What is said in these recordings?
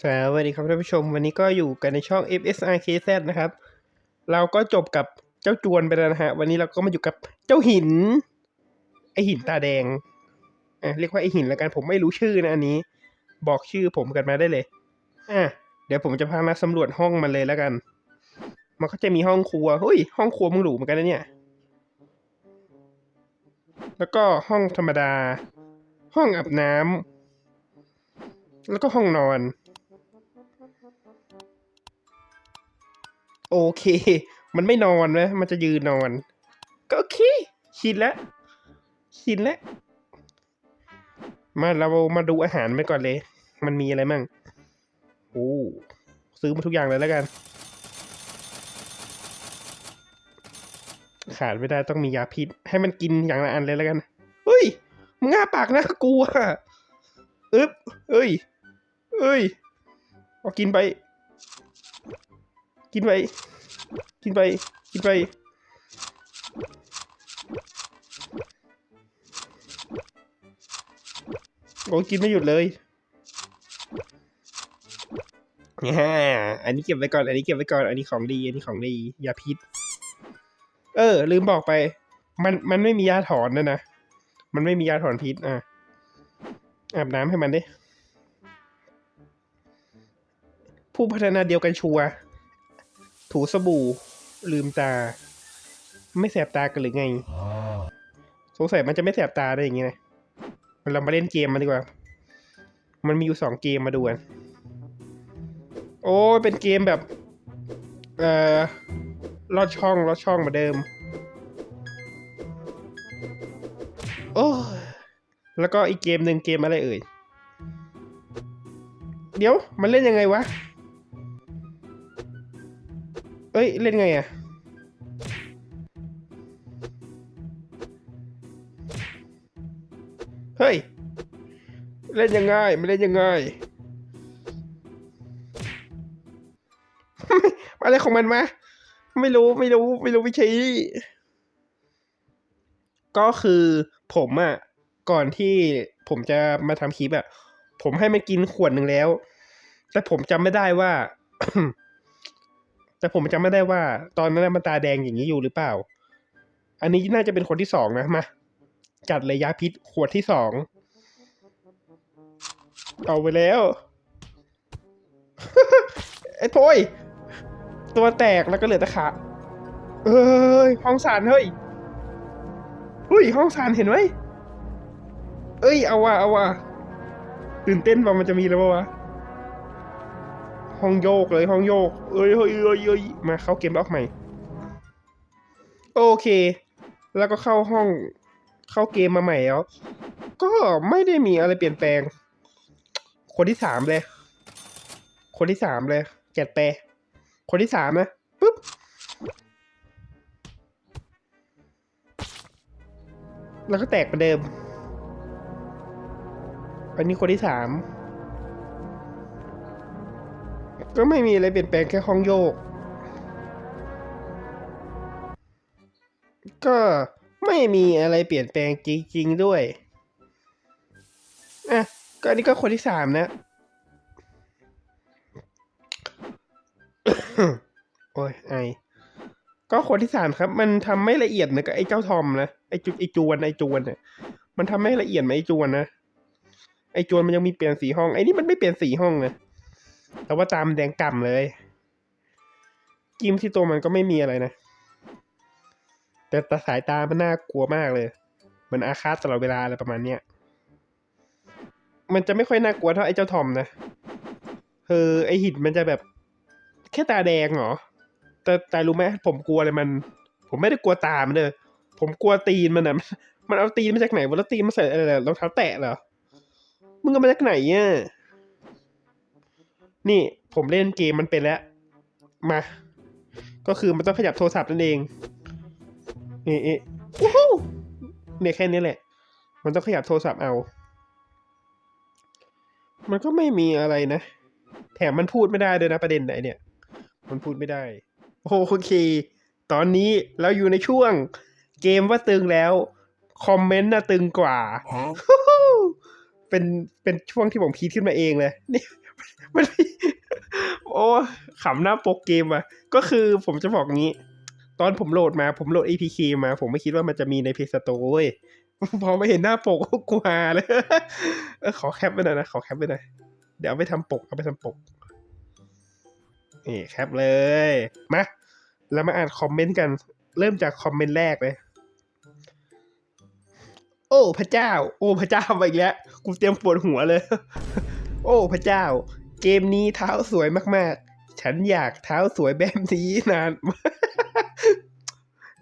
สวัสดีครับท่านผู้ชม วันนี้ก็อยู่กันในช่อง FSRKZ นะครับ เราก็จบกับเจ้าจวนไปแล้วนะฮะ วันนี้เราก็มาอยู่กับเจ้าหิน ไอหินตาแดงอะเรียกว่าไอหินแล้วกันผมไม่รู้ชื่อนะอันนี้ บอกชื่อผมกันมาได้เลยอะเดี๋ยวผมจะพามาสำรวจห้องมันเลยแล้วกัน มันก็จะมีห้องครัวเฮ้ยห้องครัวมึงหรูเหมือนกันนะเนี่ย แล้วก็ห้องธรรมดา ห้องอาบน้ำแล้วก็ห้องนอน โอเค มันไม่นอนนะมันจะยืนนอน ก็โอเค ชินแล้วชินแล้ว มาเรามาดูอาหารไปก่อนเลย มันมีอะไรมั่ง โอ้ ซื้อมาทุกอย่างเลยแล้วกัน ขาดไม่ได้ต้องมียาพิษ ให้มันกินอย่างละอันเลยแล้วกัน เฮ้ย มึงง่าปากนะกลัวอึ๊บเอ้ย เอ้ย เอากินไป กินไป กินไป กินไป โอ้กินไม่หยุดเลยฮ่าอันนี้เก็บไว้ก่อน อันนี้เก็บไว้ก่อน อันนี้ของดี อันนี้ของดี ยาพิษ เออ ลืมบอกไป มัน มันไม่มียาถอนนะนะ มันไม่มียาถอนพิษ อะ อาบน้ำให้มันดิผู้พัฒนาเดียวกันชัวร์ ถูสบู่ ลืมตา ไม่แสบตากันหรือไง สงสัยมันจะไม่แสบตาได้อย่างงี้นะเรามาเล่นเกมมันดีกว่า มันมีอยู่สองเกมมาดูกัน โอ้เป็นเกมแบบ เอ่อลอดช่องลอดช่องเหมาเดิม โอ้แล้วก็อีกเกมหนึ่งเกมอะไรเอ่ย เดี๋ยว มันเล่นยังไงวะ เอ้ย เล่นไงอะเฮ้ย เล่นยังไงไมันเล่นยังไงอะไรของมันมา ไม่รู้ไม่รู้ไม่รู้วิธีก็คือผมอะ่ะ ก่อนที่ผมจะมาทำคลิปอะ่ะ ผมให้มันกินขวดหนึ่งแล้ว แต่ผมจำไม่ได้ว่า แต่ผมจำไม่ได้ว่า ตอนนั้นมันตาแดงอย่างนี้อยู่หรือเปล่า อันนี้น่าจะเป็นคนที่สองนะมาจัดเลยยาพิษขวดที่สองเอาไปแล้วไอ้โพยตัวแตกแล้วก็เหลือแต่ขาเอ้ยห้องสารเฮ้ยเฮ้ยห้องสารเห็นไหมเอ้ยเอาว่ะเอาว่ะตื่นเต้นว่ามันจะมีแล้วปะวะ ห้องโยกเลยห้องโยก เอ้ยเฮ้ยเอ้ยเอ้ยมาเข้าเกมบล็อกใหม่ โอเค แล้วก็เข้าห้องเข้าเกมมาใหม่แล้ว ก็ไม่ได้มีอะไรเปลี่ยนแปลง คนที่สามเลย คนที่สามเลยแกดแปรคนที่สามนะปุ๊บแล้วก็แตกเหมือนเดิม อันนี้คนที่สาม ก็ไม่มีอะไรเปลี่ยนแปลงแค่ห้องโยก ก็ไม่มีอะไรเปลี่ยนแปลงจริงๆด้วยอะก็อันนี้ก็คนที่สามนะ โอ้ยไอก็คนที่สามครับ มันทำไม่ละเอียดเหมือนกับไอ้เจ้าทอมนะไอ้จุไอ้จวนไอ้จวนเนี่ยมันทำไม่ละเอียดเหมไอ้จวนนะไอ้จวนมันยังมีเปลี่ยนสีห้องไอ้นี่มันไม่เปลี่ยนสีห้องนะ แต่ว่าตามแดงก่ำเลย กิมที่ตัวมันก็ไม่มีอะไรนะ แต่ตาสายตามันน่ากลัวมากเลยมันอาฆาตตลอดเวลาอะไรประมาณเนี้ยมันจะไม่ค่อยน่ากลัวเท่าไอ้เจ้าทอมนะคือไอ้หินมันจะแบบ แค่ตาแดงเหรอ แต่แต่รู้ไหมผมกลัวอะไรมัน ผมไม่ได้กลัวตามันเลยผมกลัวตีนมันอะ มันเอาตีนมาจากไหนวะแล้วตีนมาใส่อะไรรองเท้าแตะเหรอ มึงเอามาจากไหนเนี่ย นี่ผมเล่นเกมมันเป็นแล้ว มา ก็คือมันต้องขยับโทรศัพท์นั่นเองเอ๊ะเอ๊ะวู้ฮู้เนี่ยแค่นี้แหละ มันต้องขยับโทรศัพท์เอา มันก็ไม่มีอะไรนะ แถมมันพูดไม่ได้ด้วยนะประเด็นไหนเนี่ย มันพูดไม่ได้ โอเค ตอนนี้เราอยู่ในช่วง เกมว่าตึงแล้ว คอมเมนต์น่ะตึงกว่า เป็น เป็นช่วงที่ผมพีดขึ้นมาเองเลย นี่มัน มีอ้ขำหน้าปกเกมอะ ก็คือผมจะบอกงี้ ตอนผมโหลดมาผมโหลด APK มา ผมไม่คิดว่ามันจะมีใน Play Store เว้ยพอมาเห็นหน้าปกก็กลัวเลยขอแคปไปหน่อยนะ ขอแคปไปหน่อยเดี๋ยวเอาไปทำปก เอาไปทำปก นี่แคปเลย มาแล้วมาอ่านคอมเมนต์กัน เริ่มจากคอมเมนต์แรกเลย โอ้พระเจ้า โอ้พระเจ้ามาอีกแล้ว กูเตรียมปวดหัวเลย โอ้พระเจ้า เกมนี้เท้าสวยมากๆ ฉันอยากเท้าสวยแบบนี้นาน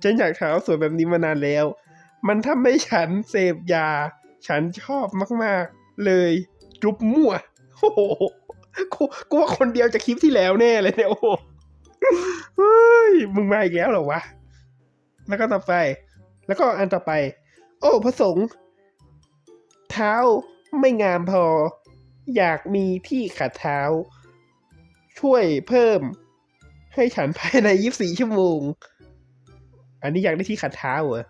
ฉันอยากเท้าสวยแบบนี้มานานแล้ว มันทำให้ฉันเสพยา ฉันชอบมากๆ เลย จุบมั่ว โอ้โหกูกูว่าคนเดียวจากคลิปที่แล้วแน่เลยเนี่ยโอ้โหเฮ้ยมึงมาอีกแล้วเหรอวะ แล้วก็ต่อไป แล้วก็อันต่อไป โอ้พระสงฆ์เท้าไม่งามพอ อยากมีที่ขัดเท้า ช่วยเพิ่ม ให้ฉันภายใน24ชั่วโมง อันนี้อยากได้ที่ขัดเท้าเหรอ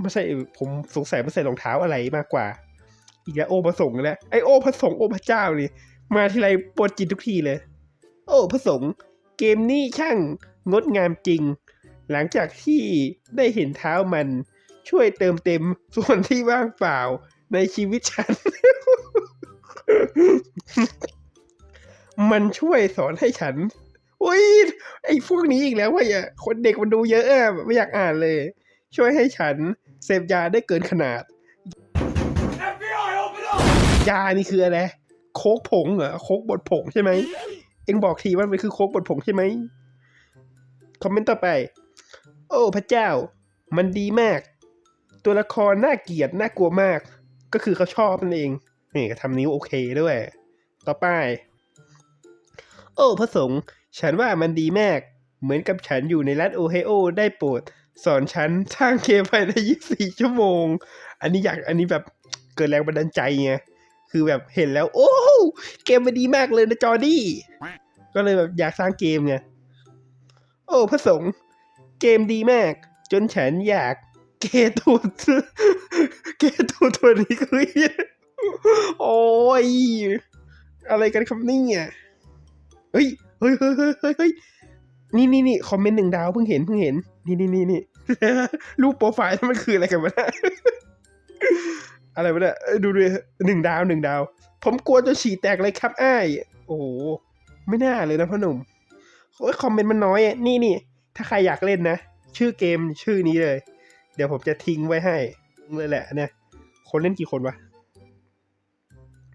ไม่ใช่ผมสงสัยมันใส่รองเท้าอะไรมากกว่า อีกแล้วโอ้พระสงฆ์แล้วไอโอ้พระสงฆ์โอ้พระเจ้านี่มาทีไรปวดจิตทุกทีเลย โอ้พระสงฆ์เกมนี้ช่างงดงามจริง หลังจากที่ได้เห็นเท้ามันช่วยเติมเต็มส่วนที่ว่างเปล่าในชีวิตฉัน มันช่วยสอนให้ฉันอุ้ยไอ้พวกนี้อีกแล้วว่ะอย่าคนเด็กมันดูเยอะอะไม่อยากอ่านเลย ช่วยให้ฉันเสพยาได้เกินขนาด FBI, open up! ยานี่คืออะไร โคกผงเหรอโคกบดผงใช่ไหม เอ็งบอกทีว่ามันคือโคกบดผงใช่ไหม คอมเมนต์ต่อไป โอ้พระเจ้า มันดีมาก ตัวละครน่าเกลียดน่ากลัวมาก ก็คือเขาชอบนั่นเอง นี่ก็ทำนิ้วโอเคด้วย ต่อไป โอ้พระสงฆ์ฉันว่ามันดีมาก เหมือนกับฉันอยู่ในรัฐโอไฮโอได้โปรด สอนฉันสร้างเกมภายใน 24 ชั่วโมง อันนี้อยากอันนี้แบบเกิดแรงบันดาลใจไงคือแบบเห็นแล้ว โอ้เกมมันดีมากเลยนะจอร์ดี้ก็เลยแบบอยากสร้างเกมไงโอ้พระสงฆ์เกมดีมาก จนฉันอยากเกตูดเกตูตัวนี้คือเหี้ย โอ้ย อะไรกันครับนี่ยเฮ้ยเฮ้ย เฮ้ยเฮ้ยเฮ้ยเฮ้ยนี่นี่นี่คอมเมนต์หนึ่งดาวเพิ่งเห็นเพิ่งเห็น นี่นี่นี่นี่รูปโปรไฟล์มันคืออะไรกันวะเนี่ยอะไรวะเนี่ยดูดูหนึ่งดาวหนึ่งดาว ผมกลัวจนฉี่แตกเลยครับอ้ายโอ้โห ไม่น่าเลยนะพ่อหนุ่มโอ้ยคอมเมนต์มันน้อยอะนี่นี่ถ้าใครอยากเล่นนะ ชื่อเกมชื่อนี้เลย เดี๋ยวผมจะทิ้งไว้ให้เลยแหละเนี่ยคนเล่นกี่คนวะ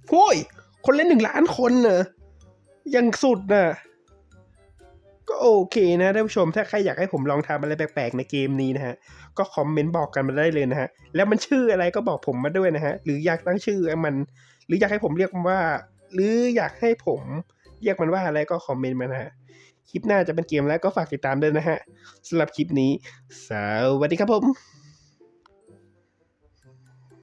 โอ้ย คนเล่นหนึ่งล้านคนเนอะยังสุดนะก็โอเคนะท่านผู้ชม ถ้าใครอยากให้ผมลองทำอะไรแปลกๆในเกมนี้นะฮะ ก็คอมเมนต์บอกกันมาได้เลยนะฮะ แล้วมันชื่ออะไรก็บอกผมมาด้วยนะฮะ หรืออยากตั้งชื่อมัน หรืออยากให้ผมเรียกมันว่า หรืออยากให้ผมเรียกมันว่าอะไรก็คอมเมนต์มานะฮะ คลิปหน้าจะเป็นเกมแล้วก็ฝากติดตามด้วยนะฮะสำหรับคลิปนี้ สวัสดีครับผม